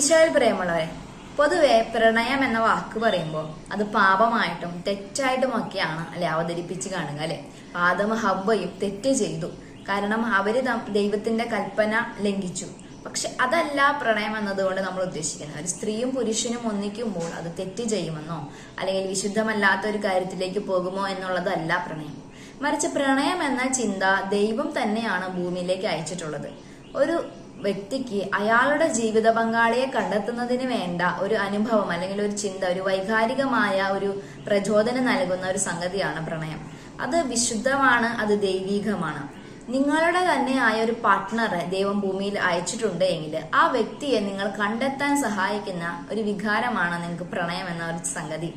Israel പ്രിയമുള്ളവരെ പൊതുവെ പ്രണയം എന്ന വാക്ക് പറയുമ്പോൾ അത് പാപമായിട്ടും തെറ്റായിട്ടും ഒക്കെയാണ് അല്ലെ അവതരിപ്പിച്ച് കാണുക അല്ലെ? ആദമ ഹബ്ബയും തെറ്റ് ചെയ്തു. കാരണം അവർ ദൈവത്തിന്റെ കൽപ്പന ലംഘിച്ചു. പക്ഷെ അതല്ല പ്രണയം എന്നതുകൊണ്ട് നമ്മൾ ഉദ്ദേശിക്കുന്നത്. ഒരു സ്ത്രീയും പുരുഷനും ഒന്നിക്കുമ്പോൾ അത് തെറ്റ് ചെയ്യുമെന്നോ അല്ലെങ്കിൽ വിശുദ്ധമല്ലാത്ത ഒരു കാര്യത്തിലേക്ക് പോകുമോ എന്നുള്ളതല്ല പ്രണയം. മറിച്ച് പ്രണയം എന്ന ചിന്ത ദൈവം തന്നെയാണ് ഭൂമിയിലേക്ക് അയച്ചിട്ടുള്ളത്. ഒരു വ്യക്തിക്ക് അയാളുടെ ജീവിത പങ്കാളിയെ കണ്ടെത്തുന്നതിന് വേണ്ട ഒരു അനുഭവം അല്ലെങ്കിൽ ഒരു ചിന്ത ഒരു വൈകാരികമായ ഒരു പ്രചോദനം നൽകുന്ന ഒരു സംഗതിയാണ് പ്രണയം. അത് വിശുദ്ധമാണ് അത് ദൈവീകമാണ്. നിങ്ങളുടെ ആയ ഒരു പാർട്ട്ണറെ ദൈവം ഭൂമിയിൽ അയച്ചിട്ടുണ്ട് എങ്കിൽ ആ വ്യക്തിയെ നിങ്ങൾ കണ്ടെത്താൻ സഹായിക്കുന്ന ഒരു വികാരമാണ് നിങ്ങൾക്ക് പ്രണയം എന്ന ഒരു സംഗതി.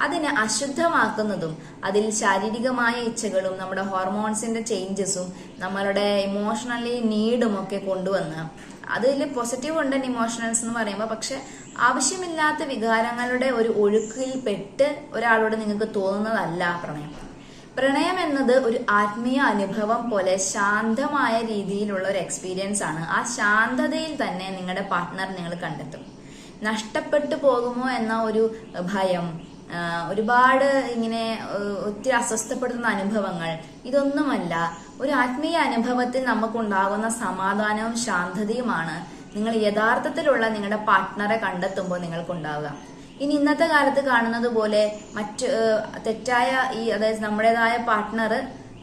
അതിനെ അശുദ്ധമാക്കുന്നതും അതിൽ ശാരീരികമായ ഇച്ഛകളും നമ്മുടെ ഹോർമോൺസിന്റെ ചേഞ്ചസും നമ്മളുടെ ഇമോഷണലി നീഡും ഒക്കെ കൊണ്ടുവന്ന് അതിൽ പോസിറ്റീവ് ഉണ്ട് ഇമോഷണൽസ് എന്ന് പറയുമ്പോൾ പക്ഷെ ആവശ്യമില്ലാത്ത വികാരങ്ങളുടെ ഒരു ഒഴുക്കിൽ പെട്ട് ഒരാളോട് നിങ്ങൾക്ക് തോന്നുന്നതല്ല പ്രണയം. പ്രണയം എന്നത് ഒരു ആത്മീയ അനുഭവം പോലെ ശാന്തമായ രീതിയിലുള്ള ഒരു എക്സ്പീരിയൻസ് ആണ്. ആ ശാന്തതയിൽ തന്നെ നിങ്ങളുടെ പാർട്ട്ണർ നിങ്ങൾ കണ്ടെത്തും. നഷ്ടപ്പെട്ടു പോകുമോ എന്ന ഒരു ഭയം ഒരുപാട് ഇങ്ങനെ ഒത്തിരി അസ്വസ്ഥപ്പെടുന്ന അനുഭവങ്ങൾ. ഇതൊന്നുമല്ല ഒരു ആത്മീയ അനുഭവത്തിൽ നമുക്കുണ്ടാകുന്ന സമാധാനവും ശാന്തതയുമാണ് നിങ്ങൾ യഥാർത്ഥത്തിലുള്ള നിങ്ങളുടെ പാർട്ട്ണറെ കണ്ടെത്തുമ്പോൾ നിങ്ങൾക്കുണ്ടാവുക. ഇനി ഇന്നത്തെ കാലത്ത് കാണുന്നത് പോലെ മറ്റ് തെറ്റായ ഈ അതായത് നമ്മുടേതായ പാർട്ട്ണർ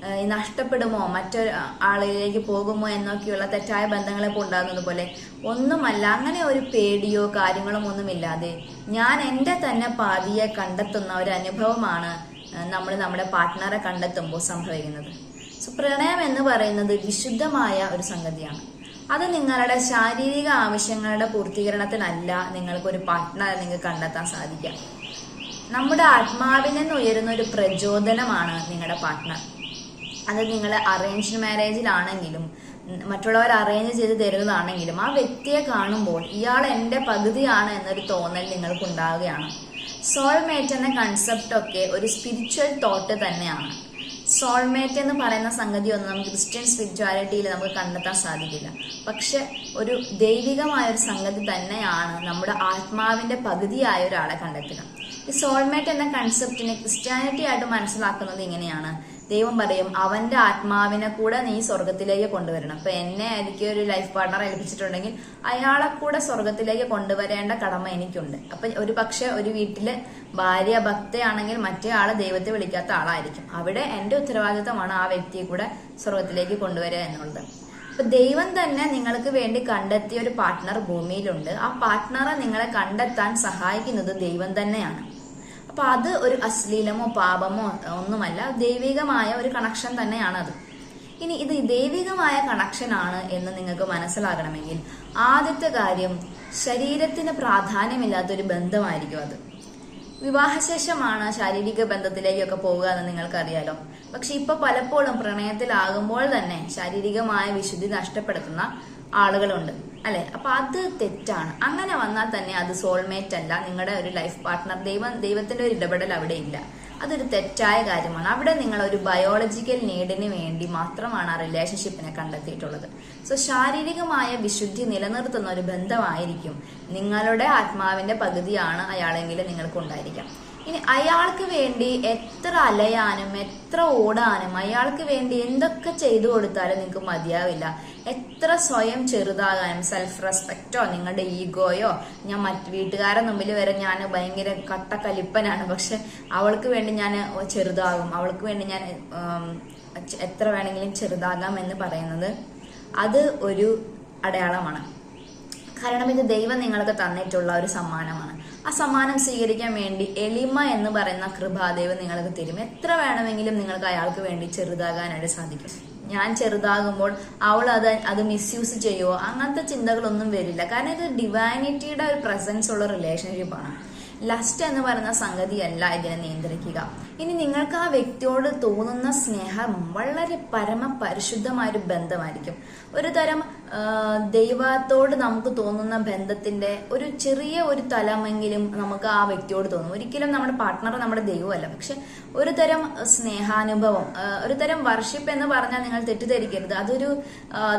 നഷ്ടപ്പെടുമോ? മറ്റൊരു ആളിലേക്ക് പോകുമോ എന്നൊക്കെയുള്ള തെറ്റായ ബന്ധങ്ങളെ ഉണ്ടാകുന്നത് പോലെ. ഒന്നുമല്ല അങ്ങനെ ഒരു പേടിയോ കാര്യങ്ങളും ഒന്നുമില്ലാതെ ഞാൻ എന്റെ തന്നെ പാതിയെ കണ്ടെത്തുന്ന ഒരു അനുഭവമാണ് നമ്മൾ നമ്മുടെ പാർട്ട്ണറെ കണ്ടെത്തുമ്പോൾ സംഭവിക്കുന്നത്. സോ പ്രണയം എന്ന് പറയുന്നത് വിശുദ്ധമായ ഒരു സംഗതിയാണ്. അത് നിങ്ങളുടെ ശാരീരിക ആവശ്യങ്ങളുടെ പൂർത്തീകരണത്തിനല്ല നിങ്ങൾക്കൊരു പാർട്ട്ണറെ നിങ്ങൾക്ക് കണ്ടെത്താൻ സാധിക്കുക. നമ്മുടെ ആത്മാവിൽ നിന്ന് ഉയരുന്ന ഒരു പ്രചോദനമാണ് നിങ്ങളുടെ പാർട്ട്ണർ. അത് നിങ്ങൾ അറേഞ്ച്ഡ് മാരേജിലാണെങ്കിലും മറ്റുള്ളവർ അറേഞ്ച് ചെയ്ത് തരുന്നതാണെങ്കിലും ആ വ്യക്തിയെ കാണുമ്പോൾ ഇയാൾ എന്റെ പകുതിയാണ് എന്നൊരു തോന്നൽ നിങ്ങൾക്ക് ഉണ്ടാവുകയാണ് സോൾമേറ്റ് എന്ന കൺസെപ്റ്റ് ഒക്കെ ഒരു സ്പിരിച്വൽ തോട്ട് തന്നെയാണ്. സോൾമേറ്റ് എന്ന് പറയുന്ന സംഗതി ഒന്നും നമുക്ക് ക്രിസ്ത്യൻ സ്പിരിച്വാലിറ്റിയിൽ നമുക്ക് കണ്ടെത്താൻ സാധിക്കില്ല. പക്ഷെ ഒരു ദൈവികമായ ഒരു സംഗതി തന്നെയാണ് നമ്മുടെ ആത്മാവിന്റെ പകുതിയായ ഒരാളെ കണ്ടെത്തുക. ഈ സോൾമേറ്റ് എന്ന കൺസെപ്റ്റിനെ ക്രിസ്ത്യാനിറ്റി ആയിട്ട് മനസ്സിലാക്കുന്നത് ഇങ്ങനെയാണ്. ദൈവം പറയും അവന്റെ ആത്മാവിനെ കൂടെ നീ സ്വർഗത്തിലേക്ക് കൊണ്ടുവരണം. അപ്പൊ എന്നെ എനിക്ക് ഒരു ലൈഫ് പാർട്ണർ ഏൽപ്പിച്ചിട്ടുണ്ടെങ്കിൽ അയാളെ കൂടെ സ്വർഗത്തിലേക്ക് കൊണ്ടുവരേണ്ട കടമ എനിക്കുണ്ട്. അപ്പൊ ഒരു പക്ഷെ ഒരു വീട്ടിൽ ഭാര്യ ഭക്തയാണെങ്കിൽ മറ്റേ ആൾ ദൈവത്തെ വിളിക്കാത്ത ആളായിരിക്കും. അവിടെ എന്റെ ഉത്തരവാദിത്തമാണ് ആ വ്യക്തിയെ കൂടെ സ്വർഗത്തിലേക്ക് കൊണ്ടുവരിക എന്നുള്ളത്. അപ്പൊ ദൈവം തന്നെ നിങ്ങൾക്ക് വേണ്ടി കണ്ടെത്തിയ ഒരു പാർട്ട്ണർ ഭൂമിയിലുണ്ട്. ആ പാർട്ട്ണറെ നിങ്ങളെ കണ്ടെത്താൻ സഹായിക്കുന്നത് ദൈവം തന്നെയാണ്. അപ്പൊ അത് ഒരു അശ്ലീലമോ പാപമോ ഒന്നുമല്ല ദൈവികമായ ഒരു കണക്ഷൻ തന്നെയാണ് അത്. ഇനി ഇത് ദൈവികമായ കണക്ഷൻ ആണ് എന്ന് നിങ്ങൾക്ക് മനസ്സിലാകണമെങ്കിൽ ആദ്യത്തെ കാര്യം ശരീരത്തിന് പ്രാധാന്യമില്ലാത്ത ഒരു ബന്ധമായിരിക്കും അത്. വിവാഹശേഷമാണ് ശാരീരിക ബന്ധത്തിലേക്കൊക്കെ പോവുക എന്ന് നിങ്ങൾക്കറിയാലോ. പക്ഷെ ഇപ്പൊ പലപ്പോഴും പ്രണയത്തിലാകുമ്പോൾ തന്നെ ശാരീരികമായ വിശുദ്ധി നഷ്ടപ്പെടുത്തുന്ന ആളുകളുണ്ട് അല്ലെ? അപ്പൊ അത് തെറ്റാണ്. അങ്ങനെ വന്നാൽ തന്നെ അത് സോൾമേറ്റ് അല്ല. നിങ്ങളുടെ ഒരു ലൈഫ് പാർട്ട്ണർ ദൈവം ദൈവത്തിന്റെ ഒരു ഇടപെടൽ അവിടെ ഇല്ല അതൊരു തെറ്റായ കാര്യമാണ്. അവിടെ നിങ്ങൾ ഒരു ബയോളജിക്കൽ നീഡിന് വേണ്ടി മാത്രമാണ് ആ റിലേഷൻഷിപ്പിനെ കണ്ടെത്തിയിട്ടുള്ളത്. സോ ശാരീരികമായ വിശുദ്ധി നിലനിർത്തുന്ന ഒരു ബന്ധമായിരിക്കും നിങ്ങളുടെ ആത്മാവിന്റെ പകുതിയാണ് അയാളെങ്കിലും നിങ്ങൾക്ക് ഉണ്ടായിരിക്കാം ഇനി അയാൾക്ക് വേണ്ടി എത്ര അലയാനും എത്ര ഓടാനും അയാൾക്ക് വേണ്ടി എന്തൊക്കെ ചെയ്തു കൊടുത്താലും നിങ്ങൾക്ക് മതിയാവില്ല. എത്ര സ്വയം ചെറുതാകാനും സെൽഫ് റെസ്പെക്റ്റോ നിങ്ങളുടെ ഈഗോയോ. ഞാൻ മറ്റ് വീട്ടുകാരെ മുമ്പിൽ വരെ ഞാൻ ഭയങ്കര കട്ടക്കലിപ്പനാണ്. പക്ഷെ അവൾക്ക് വേണ്ടി ഞാൻ ചെറുതാകും. അവൾക്ക് വേണ്ടി ഞാൻ എത്ര വേണമെങ്കിലും ചെറുതാകാം എന്ന് പറയുന്നത് അത് ഒരു അടയാളമാണ്. കാരണം ഇത് ദൈവം നിങ്ങൾക്ക് തന്നിട്ടുള്ള ഒരു സമ്മാനമാണ്. ആ സമ്മാനം സ്വീകരിക്കാൻ വേണ്ടി എളിമ എന്ന് പറയുന്ന കൃപാദേവൻ ദൈവം നിങ്ങൾക്ക് തരും. എത്ര വേണമെങ്കിലും നിങ്ങൾക്ക് അയാൾക്ക് വേണ്ടി ചെറുതാകാനായിട്ട് സാധിക്കും. ഞാൻ ചെറുതാകുമ്പോൾ അവൾ അത് അത് മിസ്യൂസ് ചെയ്യുമോ അങ്ങനത്തെ ചിന്തകളൊന്നും വരില്ല. കാരണം ഇത് ഡിവൈനിറ്റിയുടെ ഒരു പ്രസൻസ് ഉള്ള റിലേഷൻഷിപ്പാണ് ലസ്റ്റ് എന്ന് പറയുന്ന സംഗതിയല്ല ഇതിനെ നിയന്ത്രിക്കുക. ഇനി നിങ്ങൾക്ക് ആ വ്യക്തിയോട് തോന്നുന്ന സ്നേഹം വളരെ പരമ പരിശുദ്ധമായ ഒരു ബന്ധമായിരിക്കും. ഒരു തരം ദൈവത്തോട് നമുക്ക് തോന്നുന്ന ബന്ധത്തിന്റെ ഒരു ചെറിയ ഒരു തലമെങ്കിലും നമുക്ക് ആ വ്യക്തിയോട് തോന്നും. ഒരിക്കലും നമ്മുടെ പാർട്ട്ണർ നമ്മുടെ ദൈവമല്ല. പക്ഷെ ഒരു തരം സ്നേഹാനുഭവം ഒരു തരം വർഷിപ്പ് എന്ന് പറഞ്ഞാൽ നിങ്ങൾ തെറ്റിദ്ധരിക്കരുത്. അതൊരു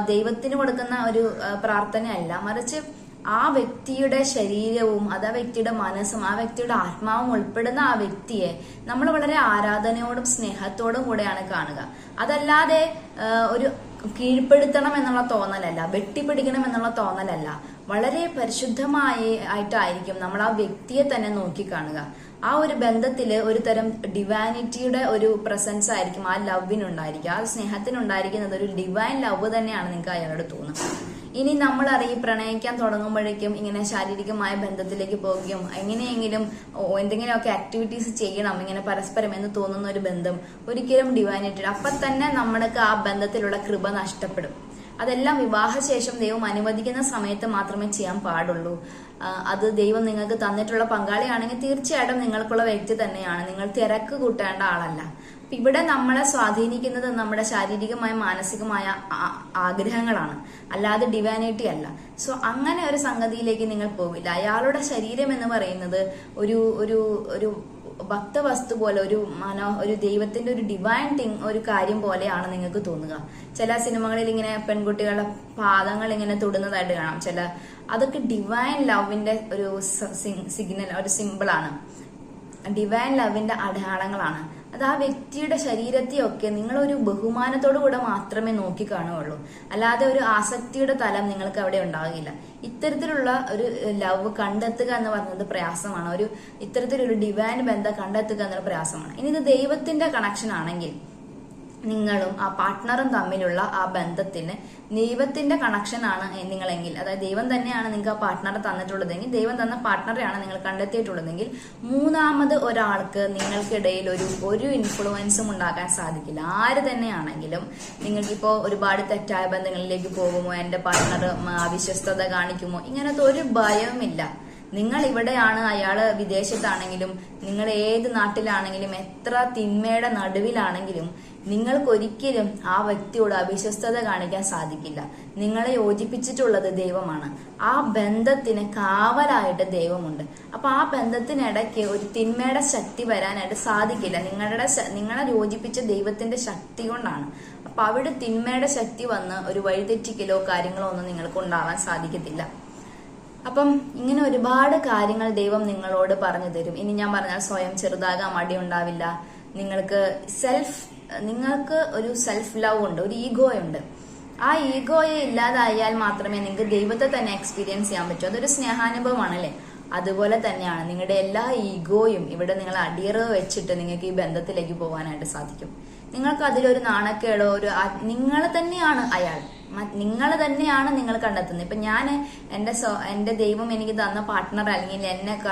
ദൈവത്തിന് കൊടുക്കുന്ന ഒരു പ്രാർത്ഥനയല്ല. മറിച്ച് ആ വ്യക്തിയുടെ ശരീരവും അത് ആ വ്യക്തിയുടെ മനസ്സും ആ വ്യക്തിയുടെ ആത്മാവും ഉൾപ്പെടുന്ന ആ വ്യക്തിയെ നമ്മൾ വളരെ ആരാധനയോടും സ്നേഹത്തോടും കൂടെയാണ് കാണുക. അതല്ലാതെ ഒരു കീഴ്പ്പെടുത്തണം എന്നുള്ള തോന്നലല്ല വെട്ടിപ്പിടിക്കണം എന്നുള്ള തോന്നലല്ല. വളരെ പരിശുദ്ധമായി ആയിട്ടായിരിക്കും നമ്മൾ ആ വ്യക്തിയെ തന്നെ നോക്കിക്കാണുക ആ ഒരു ബന്ധത്തിൽ ഒരു തരം ഡിവാനിറ്റിയുടെ ഒരു പ്രസൻസ് ആയിരിക്കും ആ ലവിനുണ്ടായിരിക്കും ആ സ്നേഹത്തിനുണ്ടായിരിക്കുന്നത് ഒരു ഡിവൈൻ ലവ് തന്നെയാണ് നിങ്ങൾക്ക് അയാളോട് തോന്നുന്നത്. ഇനി നമ്മൾ അറിയി പ്രണയിക്കാൻ തുടങ്ങുമ്പോഴേക്കും ഇങ്ങനെ ശാരീരികമായ ബന്ധത്തിലേക്ക് പോകുകയും എങ്ങനെയെങ്കിലും എന്തെങ്കിലുമൊക്കെ ആക്ടിവിറ്റീസ് ചെയ്യണം ഇങ്ങനെ പരസ്പരം എന്ന് തോന്നുന്ന ഒരു ബന്ധം ഒരിക്കലും ഡിവൈനേറ്റഡ് അപ്പൊ തന്നെ നമ്മൾക്ക് ആ ബന്ധത്തിലുള്ള കൃപ നഷ്ടപ്പെടും. അതെല്ലാം വിവാഹശേഷം ദൈവം അനുവദിക്കുന്ന സമയത്ത് മാത്രമേ ചെയ്യാൻ പാടുള്ളൂ. അത് ദൈവം നിങ്ങൾക്ക് തന്നിട്ടുള്ള പങ്കാളിയാണെങ്കിൽ തീർച്ചയായിട്ടും നിങ്ങൾക്കുള്ള വ്യക്തി തന്നെയാണ്. നിങ്ങൾ തിരക്ക് കൂട്ടേണ്ട ആളല്ല. ഇവിടെ നമ്മളെ സ്വാധീനിക്കുന്നത് നമ്മുടെ ശാരീരികമായ മാനസികമായ ആഗ്രഹങ്ങളാണ്. അല്ലാതെ ഡിവാനിറ്റി അല്ല. സോ അങ്ങനെ ഒരു സംഗതിയിലേക്ക് നിങ്ങൾ പോവില്ല. അയാളുടെ ശരീരം എന്ന് പറയുന്നത് ഒരു ഒരു ഒരു ഭക്തവസ്തു പോലെ ഒരു മനോ ഒരു ദൈവത്തിന്റെ ഒരു ഡിവൈൻ തിങ് ഒരു കാര്യം പോലെയാണ് നിങ്ങൾക്ക് തോന്നുക. ചില സിനിമകളിൽ ഇങ്ങനെ പെൺകുട്ടികളുടെ പാദങ്ങൾ ഇങ്ങനെ തൊടുന്നതായിട്ട് കാണാം. ചില അതൊക്കെ ഡിവൈൻ ലവിന്റെ ഒരു സിഗ്നൽ ഒരു സിമ്പിളാണ് ഡിവൈൻ ലവിന്റെ അടയാളങ്ങളാണ്. അത് ആ വ്യക്തിയുടെ ശരീരത്തെയൊക്കെ ഒരു ബഹുമാനത്തോടു കൂടെ മാത്രമേ നോക്കി കാണുകയുള്ളൂ. അല്ലാതെ ഒരു ആസക്തിയുടെ തലം നിങ്ങൾക്ക് അവിടെ ഉണ്ടാകില്ല. ഇത്തരത്തിലുള്ള ഒരു ലവ് കണ്ടെത്തുക എന്ന് പറയുന്നത് പ്രയാസമാണ്. ഒരു ഇത്തരത്തിലൊരു ഡിവൈൻ ബന്ധം കണ്ടെത്തുക എന്നൊരു പ്രയാസമാണ്. ഇനി ഇത് ദൈവത്തിന്റെ കണക്ഷൻ ആണെങ്കിൽ നിങ്ങളും ആ പാർട്ട്ണറും തമ്മിലുള്ള ആ ബന്ധത്തിന് ദൈവത്തിന്റെ കണക്ഷൻ ആണ് നിങ്ങളെങ്കിൽ. അതായത് ദൈവം തന്നെയാണ് നിങ്ങൾക്ക് ആ പാർട്ട്ണറെ തന്നിട്ടുള്ളതെങ്കിൽ ദൈവം തന്ന പാർട്ട്ണറെയാണ് നിങ്ങൾ കണ്ടെത്തിയിട്ടുള്ളതെങ്കിൽ മൂന്നാമത് ഒരാൾക്ക് നിങ്ങൾക്കിടയിൽ ഒരു ഒരു ഇൻഫ്ലുവൻസും ഉണ്ടാക്കാൻ സാധിക്കില്ല. ആര് തന്നെയാണെങ്കിലും നിങ്ങൾക്കിപ്പോ ഒരുപാട് തെറ്റായ ബന്ധങ്ങളിലേക്ക് പോകുമോ? എന്റെ പാർട്ട്ണർ അവിശ്വസ്തത കാണിക്കുമോ? ഇങ്ങനത്തെ ഒരു ഭയവുമില്ല. നിങ്ങൾ ഇവിടെയാണ് അയാൾ വിദേശത്താണെങ്കിലും നിങ്ങൾ ഏത് നാട്ടിലാണെങ്കിലും എത്ര തിന്മയുടെ നടുവിലാണെങ്കിലും നിങ്ങൾക്കൊരിക്കലും ആ വ്യക്തിയോട് അവിശ്വസ്തത കാണിക്കാൻ സാധിക്കില്ല. നിങ്ങളെ യോജിപ്പിച്ചിട്ടുള്ളത് ദൈവമാണ്. ആ ബന്ധത്തിന് കാവലായിട്ട് ദൈവമുണ്ട്. അപ്പൊ ആ ബന്ധത്തിനിടയ്ക്ക് ഒരു തിന്മയുടെ ശക്തി വരാനായിട്ട് സാധിക്കില്ല. നിങ്ങളുടെ നിങ്ങളെ യോജിപ്പിച്ച ദൈവത്തിന്റെ ശക്തി കൊണ്ടാണ്. അപ്പൊ അവിടെ തിന്മയുടെ ശക്തി വന്ന് ഒരു വഴിതെറ്റിക്കലോ കാര്യങ്ങളോ ഒന്നും നിങ്ങൾക്ക് ഉണ്ടാവാൻ സാധിക്കത്തില്ല. അപ്പം ഇങ്ങനെ ഒരുപാട് കാര്യങ്ങൾ ദൈവം നിങ്ങളോട് പറഞ്ഞു തരും. ഇനി ഞാൻ പറഞ്ഞാൽ സ്വയം ചെറുതാകാൻ മടി ഉണ്ടാവില്ല. നിങ്ങൾക്ക് സെൽഫ് നിങ്ങൾക്ക് ഒരു സെൽഫ് ലവ് ഉണ്ട് ഒരു ഈഗോ ഉണ്ട്. ആ ഈഗോയെ ഇല്ലാതായാൽ മാത്രമേ നിങ്ങൾക്ക് ദൈവത്തെ തന്നെ എക്സ്പീരിയൻസ് ചെയ്യാൻ പറ്റൂ. അതൊരു സ്നേഹാനുഭവമാണല്ലേ അതുപോലെ തന്നെയാണ് നിങ്ങളുടെ എല്ലാ ഈഗോയും ഇവിടെ നിങ്ങൾ അടിയറവ് വെച്ചിട്ട് നിങ്ങൾക്ക് ഈ ബന്ധത്തിലേക്ക് പോകാനായിട്ട് സാധിക്കും. നിങ്ങൾക്ക് അതിലൊരു നാണക്കേടോ ഒരു നിങ്ങൾ തന്നെയാണ് അയാൾ. നിങ്ങൾ തന്നെയാണ് നിങ്ങൾ കണ്ടെത്തുന്നത്. ഇപ്പൊ ഞാൻ എന്റെ സ്വ- എന്റെ ദൈവം എനിക്ക് തന്ന പാർട്ട്ണർ അല്ലെങ്കിൽ എന്നെ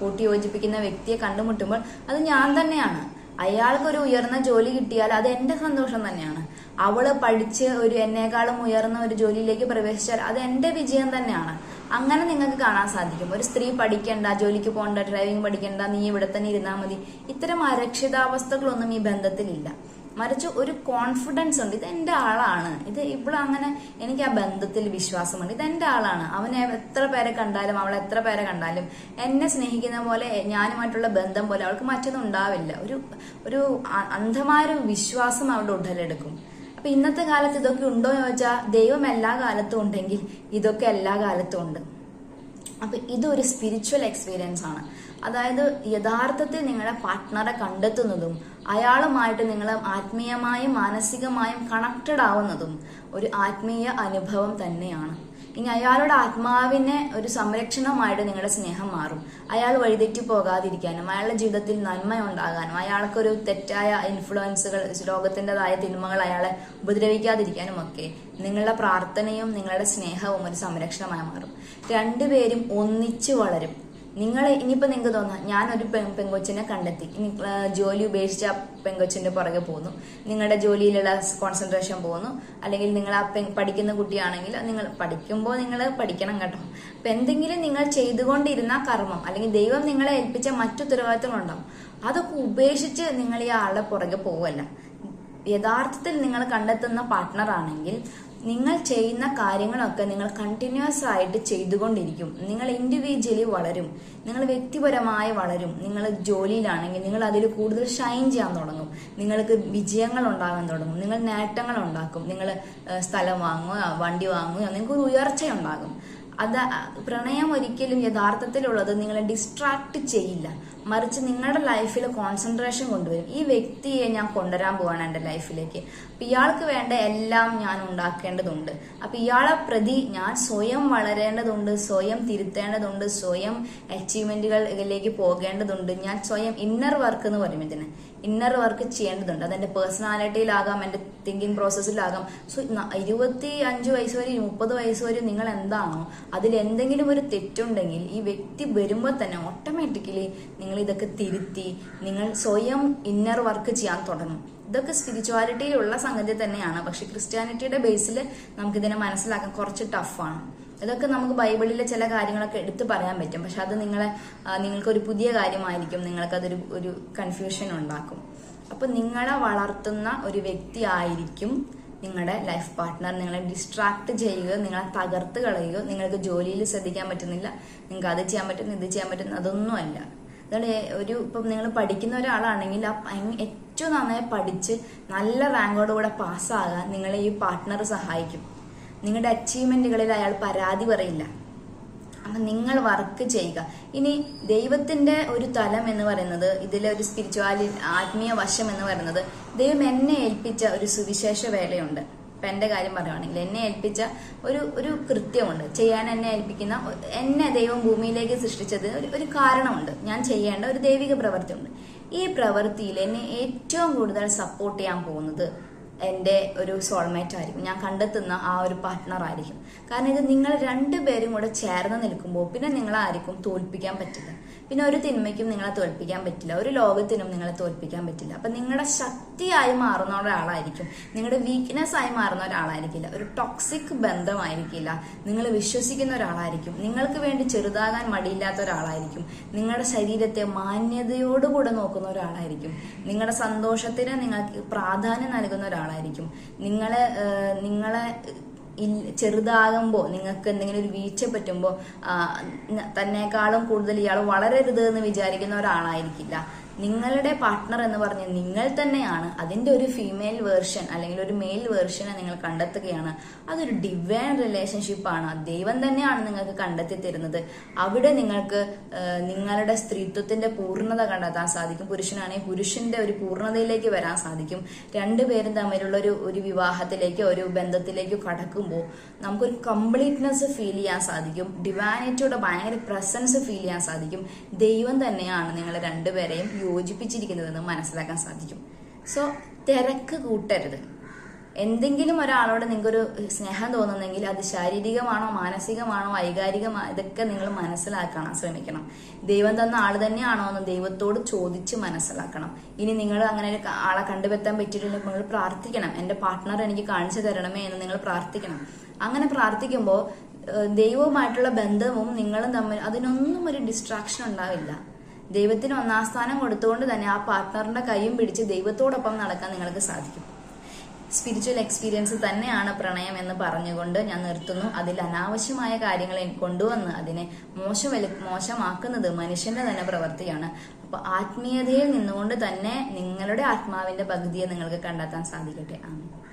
കൂട്ടി യോജിപ്പിക്കുന്ന വ്യക്തിയെ കണ്ടുമുട്ടുമ്പോൾ അത് ഞാൻ തന്നെയാണ്. അയാൾക്ക് ഒരു ഉയർന്ന ജോലി കിട്ടിയാൽ അത് എന്റെ സന്തോഷം തന്നെയാണ്. അവൾ പഠിച്ച് ഒരു എന്നെക്കാളും ഉയർന്ന ഒരു ജോലിയിലേക്ക് പ്രവേശിച്ചാൽ അത് എന്റെ വിജയം തന്നെയാണ്. അങ്ങനെ നിങ്ങൾക്ക് കാണാൻ സാധിക്കും. ഒരു സ്ത്രീ പഠിക്കണ്ട ജോലിക്ക് പോകണ്ട ഡ്രൈവിംഗ് പഠിക്കണ്ട നീ ഇവിടെ തന്നെ ഇരുന്നാൽ മതി. ഇത്തരം അരക്ഷിതാവസ്ഥകളൊന്നും ഈ ബന്ധത്തിലില്ല. മറിച്ച് ഒരു കോൺഫിഡൻസ് ഉണ്ട്. ഇത് എന്റെ ആളാണ്. ഇത് ഇവിടെ അങ്ങനെ എനിക്ക് ആ ബന്ധത്തിൽ വിശ്വാസമുണ്ട്. ഇത് എന്റെ ആളാണ്. അവനെ എത്ര പേരെ കണ്ടാലും അവൾ എത്ര പേരെ കണ്ടാലും എന്നെ സ്നേഹിക്കുന്ന പോലെ ഞാനുമായിട്ടുള്ള ബന്ധം പോലെ അവൾക്ക് മറ്റൊന്നും ഉണ്ടാവില്ല. ഒരു ഒരു അന്ധമായ ഒരു വിശ്വാസം അവളുടെ ഉടലെടുക്കും. അപ്പൊ ഇന്നത്തെ കാലത്ത് ഇതൊക്കെ ഉണ്ടോ എന്ന് ചോദിച്ചാൽ ദൈവം എല്ലാ കാലത്തും ഉണ്ടെങ്കിൽ ഇതൊക്കെ എല്ലാ കാലത്തും ഉണ്ട്. അപ്പൊ ഇതൊരു സ്പിരിച്വൽ എക്സ്പീരിയൻസ് ആണ്. അതായത് യഥാർത്ഥത്തിൽ നിങ്ങളുടെ പാർട്ട്ണറെ കണ്ടെത്തുന്നതും അയാളുമായിട്ട് നിങ്ങൾ ആത്മീയമായും മാനസികമായും കണക്റ്റഡ് ആവുന്നതും ഒരു ആത്മീയ അനുഭവം തന്നെയാണ്. ഇനി അയാളുടെ ആത്മാവിനെ ഒരു സംരക്ഷണമായിട്ട് നിങ്ങളുടെ സ്നേഹം മാറും. അയാൾ വഴിതെറ്റി പോകാതിരിക്കാനും അയാളുടെ ജീവിതത്തിൽ നന്മ ഉണ്ടാകാനും അയാൾക്കൊരു തെറ്റായ ഇൻഫ്ലുവൻസുകൾ ലോകത്തിന്റെതായ തിന്മകൾ അയാളെ ഉപദ്രവിക്കാതിരിക്കാനും ഒക്കെ നിങ്ങളുടെ പ്രാർത്ഥനയും നിങ്ങളുടെ സ്നേഹവും ഒരു സംരക്ഷണമായി മാറും. രണ്ടുപേരും ഒന്നിച്ച് വളരും. നിങ്ങൾ ഇനിയിപ്പോ നിങ്ങൾക്ക് തോന്നാം ഞാനൊരു പെ പെങ്കൊച്ചിനെ കണ്ടെത്തി. ഇനി ജോലി ഉപേക്ഷിച്ച് ആ പെങ്കൊച്ചിന്റെ പുറകെ പോകുന്നു. നിങ്ങളുടെ ജോലിയിലുള്ള കോൺസെൻട്രേഷൻ പോകുന്നു. അല്ലെങ്കിൽ നിങ്ങൾ ആ പെ പഠിക്കുന്ന കുട്ടിയാണെങ്കിൽ നിങ്ങൾ പഠിക്കുമ്പോൾ നിങ്ങൾ പഠിക്കണം കേട്ടോ. അപ്പൊ എന്തെങ്കിലും നിങ്ങൾ ചെയ്തുകൊണ്ടിരുന്ന കർമ്മം അല്ലെങ്കിൽ ദൈവം നിങ്ങളെ ഏൽപ്പിച്ച മറ്റു ഉത്തരവാദിത്തങ്ങൾ ഉത്തരവാദിത്തങ്ങളുണ്ടാവും. അതൊക്കെ ഉപേക്ഷിച്ച് നിങ്ങൾ ഈ ആളുടെ പുറകെ പോവല്ല. യഥാർത്ഥത്തിൽ നിങ്ങൾ കണ്ടെത്തുന്ന പാർട്ട്ണർ ആണെങ്കിൽ നിങ്ങൾ ചെയ്യുന്ന കാര്യങ്ങളൊക്കെ നിങ്ങൾ കണ്ടിന്യൂസ് ആയിട്ട് ചെയ്തുകൊണ്ടിരിക്കും. നിങ്ങൾ ഇൻഡിവിജ്വലി വളരും. നിങ്ങൾ വ്യക്തിപരമായി വളരും. നിങ്ങൾ ജോലിയിലാണെങ്കിൽ നിങ്ങൾ അതിൽ കൂടുതൽ ഷൈൻ ചെയ്യാൻ തുടങ്ങും. നിങ്ങൾക്ക് വിജയങ്ങൾ ഉണ്ടാകാൻ തുടങ്ങും. നിങ്ങൾ നേട്ടങ്ങൾ ഉണ്ടാക്കും. നിങ്ങൾ സ്ഥലം വാങ്ങുക വണ്ടി വാങ്ങുക നിങ്ങൾക്ക് ഒരു ഉയർച്ച ഉണ്ടാകും. അത് പ്രണയം ഒരിക്കലും യഥാർത്ഥത്തിലുള്ളത് നിങ്ങളെ ഡിസ്ട്രാക്ട് ചെയ്യില്ല. മറിച്ച് നിങ്ങളുടെ ലൈഫിൽ കോൺസെൻട്രേഷൻ കൊണ്ടുവരും. ഈ വ്യക്തിയെ ഞാൻ കൊണ്ടുവരാൻ പോവാണ് എന്റെ ലൈഫിലേക്ക് അപ്പൊ ഇയാൾക്ക് വേണ്ട എല്ലാം ഞാൻ ഉണ്ടാക്കേണ്ടതുണ്ട്. അപ്പൊ ഇയാളെ പ്രതി ഞാൻ സ്വയം വളരേണ്ടതുണ്ട് സ്വയം തിരുത്തേണ്ടതുണ്ട് സ്വയം അച്ചീവ്മെന്റുകളിലേക്ക് പോകേണ്ടതുണ്ട്. ഞാൻ സ്വയം ഇന്നർ വർക്ക് എന്ന് പറയും ഇതിന്. ഇന്നർ വർക്ക് ചെയ്യേണ്ടതുണ്ട്. അതെന്റെ പേഴ്സണാലിറ്റിയിലാകാം എന്റെ തിങ്കിങ് പ്രോസസ്സിലാകാം സോ ഇരുപത്തി അഞ്ച് വയസ്സ് വരെ മുപ്പത് വയസ്സ് വരെ നിങ്ങൾ എന്താണോ അതിൽ എന്തെങ്കിലും ഒരു തെറ്റുണ്ടെങ്കിൽ ഈ വ്യക്തി വരുമ്പോൾ തന്നെ ഓട്ടോമാറ്റിക്കലി നിങ്ങൾ ഇതൊക്കെ തിരുത്തി നിങ്ങൾ സ്വയം ഇന്നർ വർക്ക് ചെയ്യാൻ തുടങ്ങും. ഇതൊക്കെ സ്പിരിച്വാലിറ്റിയിലുള്ള സംഗതി തന്നെയാണ്. പക്ഷെ ക്രിസ്ത്യാനിറ്റിയുടെ ബേസിൽ നമുക്കിതിനെ മനസ്സിലാക്കാൻ കുറച്ച് ടഫാണ് ഇതൊക്കെ നമുക്ക് ബൈബിളിലെ ചില കാര്യങ്ങളൊക്കെ എടുത്തു പറയാൻ പറ്റും. പക്ഷെ അത് നിങ്ങളെ നിങ്ങൾക്കൊരു പുതിയ കാര്യമായിരിക്കും. നിങ്ങൾക്കതൊരു ഒരു കൺഫ്യൂഷൻ ഉണ്ടാക്കും. അപ്പൊ നിങ്ങളെ വളർത്തുന്ന ഒരു വ്യക്തി ആയിരിക്കും നിങ്ങളുടെ ലൈഫ് പാർട്ട്ണർ നിങ്ങളെ ഡിസ്ട്രാക്ട് ചെയ്യുക നിങ്ങളെ തകർത്ത് കളയുക നിങ്ങൾക്ക് ജോലിയിൽ ശ്രദ്ധിക്കാൻ പറ്റുന്നില്ല നിങ്ങൾക്ക് അത് ചെയ്യാൻ പറ്റുന്നു ഇത് ചെയ്യാൻ പറ്റുന്നു അതൊന്നുമല്ല. അതാണ് ഒരു ഇപ്പം നിങ്ങൾ പഠിക്കുന്ന ഒരാളാണെങ്കിൽ ആ ഏറ്റവും നന്നായി പഠിച്ച് നല്ല റാങ്കോടുകൂടെ പാസ്സാകാൻ നിങ്ങളെ ഈ പാർട്ട്ണർ സഹായിക്കും. നിങ്ങളുടെ അച്ചീവ്മെന്റുകളിൽ അയാൾ പരാതി പറയില്ല. അപ്പൊ നിങ്ങൾ വർക്ക് ചെയ്യുക. ഇനി ദൈവത്തിന്റെ ഒരു തലം എന്ന് പറയുന്നത് ഇതിലെ ഒരു സ്പിരിച്വാലി ആത്മീയ വശം എന്ന് പറയുന്നത് ദൈവം എന്നെ ഏൽപ്പിച്ച ഒരു സുവിശേഷ വേലയുണ്ട് ഇപ്പൊ എന്റെ കാര്യം പറയുകയാണെങ്കിൽ എന്നെ ഏൽപ്പിച്ച ഒരു ഒരു കൃത്യമുണ്ട്. ചെയ്യാൻ എന്നെ ഏൽപ്പിക്കുന്ന എന്നെ ദൈവം ഭൂമിയിലേക്ക് സൃഷ്ടിച്ചത് ഒരു ഒരു കാരണമുണ്ട്. ഞാൻ ചെയ്യേണ്ട ഒരു ദൈവിക പ്രവൃത്തിയുണ്ട്. ഈ പ്രവൃത്തിയിൽ എന്നെ ഏറ്റവും കൂടുതൽ സപ്പോർട്ട് ചെയ്യാൻ പോകുന്നത് എന്റെ ഒരു സോൾമേറ്റ് ആയിരിക്കും. ഞാൻ കണ്ടെത്തുന്ന ആ ഒരു പാർട്ട്ണർ ആയിരിക്കും. കാരണം ഇത് നിങ്ങൾ രണ്ടുപേരും കൂടെ ചേർന്ന് നിൽക്കുമ്പോൾ പിന്നെ നിങ്ങളാരിക്കും തോൽപ്പിക്കാൻ പറ്റില്ല. പിന്നെ ഒരു തിന്മയ്ക്കും നിങ്ങളെ തോൽപ്പിക്കാൻ പറ്റില്ല. ഒരു ലോകത്തിനും നിങ്ങളെ തോൽപ്പിക്കാൻ പറ്റില്ല. അപ്പൊ നിങ്ങളുടെ ശക്തിയായി മാറുന്ന ഒരാളായിരിക്കും. നിങ്ങളുടെ വീക്ക്നെസ് ആയി മാറുന്ന ഒരാളായിരിക്കില്ല. ഒരു ടോക്സിക് ബന്ധമായിരിക്കില്ല. നിങ്ങൾ വിശ്വസിക്കുന്ന ഒരാളായിരിക്കും. നിങ്ങൾക്ക് വേണ്ടി ചെറുതാകാൻ മടിയില്ലാത്ത ഒരാളായിരിക്കും. നിങ്ങളുടെ ശരീരത്തെ മാന്യതയോടുകൂടെ നോക്കുന്ന ഒരാളായിരിക്കും. നിങ്ങളുടെ സന്തോഷത്തിന് നിങ്ങൾക്ക് പ്രാധാന്യം നൽകുന്ന ഒരാളായിരിക്കും. നിങ്ങളെ നിങ്ങളെ ചെറുതാകുമ്പോൾ നിങ്ങൾക്ക് എന്തെങ്കിലും ഒരു വീഴ്ച പറ്റുമ്പോൾ തന്നെക്കാളും കൂടുതൽ ഇയാൾ വളരരുത് എന്ന് വിചാരിക്കുന്ന ഒരാളായിരിക്കില്ല. നിങ്ങളുടെ പാർട്ട്ണർ എന്ന് പറഞ്ഞ് നിങ്ങൾ തന്നെയാണ് അതിന്റെ ഒരു ഫീമെയിൽ വേർഷൻ അല്ലെങ്കിൽ ഒരു മെയിൽ വേർഷനെ നിങ്ങൾ കണ്ടെത്തുകയാണ്. അതൊരു ഡിവൈൻ റിലേഷൻഷിപ്പ് ആണ്. ദൈവം തന്നെയാണ് നിങ്ങൾക്ക് കണ്ടെത്തി തരുന്നത് അവിടെ നിങ്ങൾക്ക് നിങ്ങളുടെ സ്ത്രീത്വത്തിന്റെ പൂർണത കണ്ടെത്താൻ സാധിക്കും. പുരുഷനാണെങ്കിൽ പുരുഷന്റെ ഒരു പൂർണതയിലേക്ക് വരാൻ സാധിക്കും. രണ്ടുപേരും തമ്മിലുള്ള ഒരു ഒരു വിവാഹത്തിലേക്കോ ഒരു ബന്ധത്തിലേക്കോ കടക്കുമ്പോൾ നമുക്കൊരു കംപ്ലീറ്റ്നെസ് ഫീൽ ചെയ്യാൻ സാധിക്കും. ഡിവാനിറ്റിയുടെ ഭയങ്കര പ്രസൻസ് ഫീൽ ചെയ്യാൻ സാധിക്കും. ദൈവം തന്നെയാണ് നിങ്ങൾ രണ്ടുപേരെയും യോജിപ്പിച്ചിരിക്കുന്നതെന്ന് മനസ്സിലാക്കാൻ സാധിക്കും. സോ തിരക്ക് കൂട്ടരുത്. എന്തെങ്കിലും ഒരാളോട് നിങ്ങൾക്കൊരു സ്നേഹം തോന്നുന്നെങ്കിൽ അത് ശാരീരികമാണോ മാനസികമാണോ വൈകാരികമാണോ ഇതൊക്കെ നിങ്ങൾ മനസ്സിലാക്കണം ശ്രമിക്കണം. ദൈവം തന്ന ആൾ തന്നെയാണോ എന്ന് ദൈവത്തോട് ചോദിച്ച് മനസ്സിലാക്കണം. ഇനി നിങ്ങൾ അങ്ങനെ ഒരു ആളെ കണ്ടുപെത്താൻ പറ്റിയിട്ടുണ്ടെങ്കിൽ നിങ്ങൾ പ്രാർത്ഥിക്കണം. എന്റെ പാർട്ട്ണർ എനിക്ക് കാണിച്ചു തരണമേ എന്ന് നിങ്ങൾ പ്രാർത്ഥിക്കണം. അങ്ങനെ പ്രാർത്ഥിക്കുമ്പോൾ ദൈവവുമായിട്ടുള്ള ബന്ധവും നിങ്ങളും തമ്മിൽ അതിനൊന്നും ഒരു ഡിസ്ട്രാക്ഷൻ ഉണ്ടാവില്ല. ദൈവത്തിന് ഒന്നാം സ്ഥാനം കൊടുത്തുകൊണ്ട് തന്നെ ആ പാർട്ട്ണറിന്റെ കൈയും പിടിച്ച് ദൈവത്തോടൊപ്പം നടക്കാൻ നിങ്ങൾക്ക് സാധിക്കും. സ്പിരിച്വൽ എക്സ്പീരിയൻസ് തന്നെയാണ് പ്രണയം എന്ന് പറഞ്ഞുകൊണ്ട് ഞാൻ നിർത്തുന്നു. അതിൽ അനാവശ്യമായ കാര്യങ്ങൾ കൊണ്ടുവന്ന് അതിനെ മോശം മോശമാക്കുന്നത് മനുഷ്യന്റെ തന്നെ പ്രവൃത്തിയാണ്. അപ്പൊ ആത്മീയതയിൽ നിന്നുകൊണ്ട് തന്നെ നിങ്ങളുടെ ആത്മാവിന്റെ പകുതിയെ നിങ്ങൾക്ക് കണ്ടെത്താൻ സാധിക്കട്ടെ. ആമേൻ.